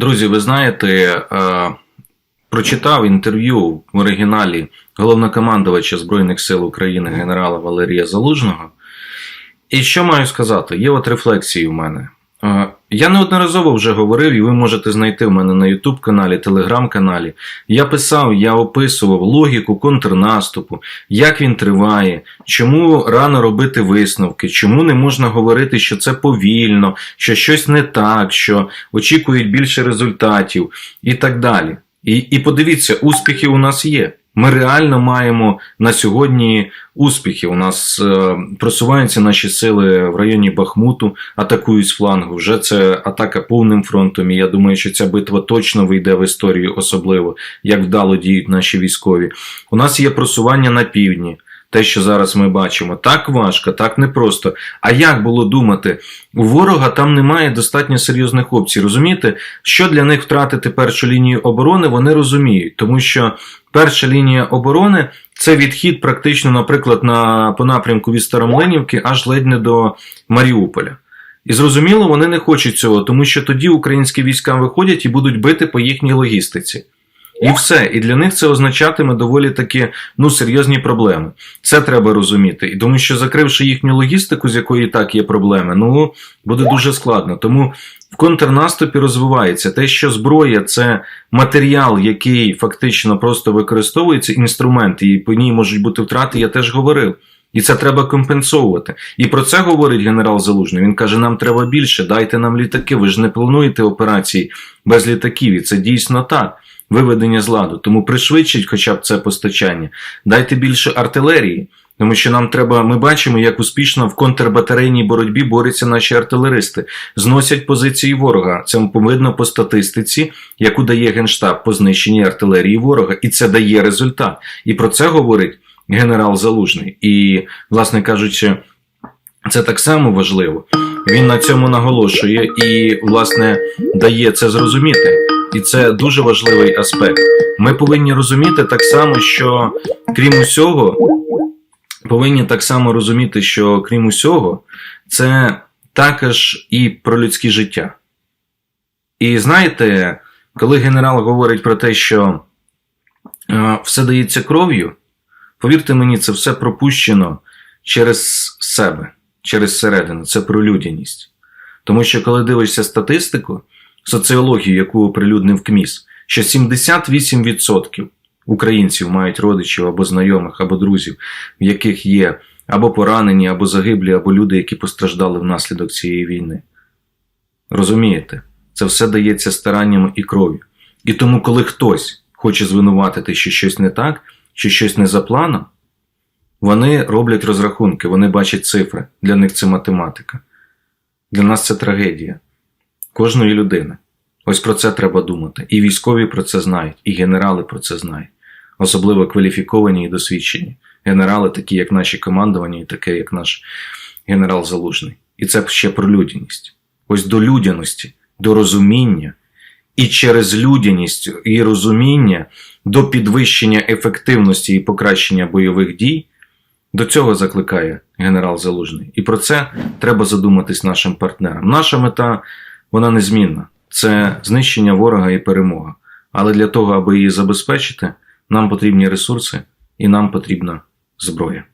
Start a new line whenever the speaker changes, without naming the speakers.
Друзі, ви знаєте, е, прочитав інтерв'ю в оригіналі головнокомандувача Збройних сил України генерала Валерія Залужного. І що маю сказати? Є от рефлексії в мене. Я неодноразово вже говорив, і ви можете знайти в мене на YouTube каналі, телеграм-каналі. Я писав, я описував логіку контрнаступу, як він триває, чому рано робити висновки, чому не можна говорити, що це повільно, що щось не так, що очікують більше результатів і так далі. І, і подивіться, успіхи у нас є. Ми реально маємо на сьогодні успіхи. У нас е, просуваються наші сили в районі Бахмуту, атакують флангу. Вже це атака повним фронтом. І я думаю, що ця битва точно вийде в історію, особливо як вдало діють наші військові. У нас є просування на півдні. Те, що зараз ми бачимо, так важко, так непросто. А як було думати? У ворога там немає достатньо серйозних опцій. Розумієте, що для них втратити першу лінію оборони, вони розуміють, тому що перша лінія оборони це відхід практично, наприклад, на по напрямку від Старомлинівки аж ледь не до Маріуполя. І зрозуміло, вони не хочуть цього, тому що тоді українські війська виходять і будуть бити по їхній логістиці. І все. І для них це означатиме доволі таки ну, серйозні проблеми. Це треба розуміти. І тому що закривши їхню логістику, з якої і так є проблеми, ну буде дуже складно. Тому в контрнаступі розвивається те, що зброя це матеріал, який фактично просто використовується, інструмент, і по ній можуть бути втрати, я теж говорив. І це треба компенсовувати. І про це говорить генерал Залужний. Він каже: нам треба більше, дайте нам літаки. Ви ж не плануєте операції без літаків. І це дійсно так. Виведення з ладу. Тому пришвидшіть хоча б це постачання. Дайте більше артилерії. Тому що нам треба, ми бачимо, як успішно в контрбатарейній боротьбі борються наші артилеристи, зносять позиції ворога. Це видно по статистиці, яку дає Генштаб по знищенні артилерії ворога, і це дає результат. І про це говорить генерал Залужний. І, власне кажучи, це так само важливо. Він на цьому наголошує і, власне, дає це зрозуміти. І це дуже важливий аспект. Ми повинні розуміти так само, що крім усього, повинні так само розуміти, що крім усього, це також і про людське життя. І знаєте, коли генерал говорить про те, що е, все дається кров'ю, повірте мені, це все пропущено через себе, через середину, це про людяність. Тому що коли дивишся статистику, соціологію, яку оприлюднив КМІС, що 78% українців мають родичів або знайомих, або друзів, в яких є або поранені, або загиблі, або люди, які постраждали внаслідок цієї війни. Розумієте, це все дається старанням і кров'ю. І тому, коли хтось хоче звинуватити, що щось не так, чи щось не за планом, вони роблять розрахунки, вони бачать цифри. Для них це математика. Для нас це трагедія кожної людини. Ось про це треба думати. І військові про це знають, і генерали про це знають. Особливо кваліфіковані і досвідчені. Генерали, такі як наші командування, і таке, як наш генерал Залужний. І це ще про людяність. Ось до людяності, до розуміння. І через людяність і розуміння до підвищення ефективності і покращення бойових дій. До цього закликає генерал Залужний. І про це треба задуматись нашим партнерам. Наша мета вона незмінна. Це знищення ворога і перемога. Але для того, аби її забезпечити, нам потрібні ресурси і нам потрібна зброя.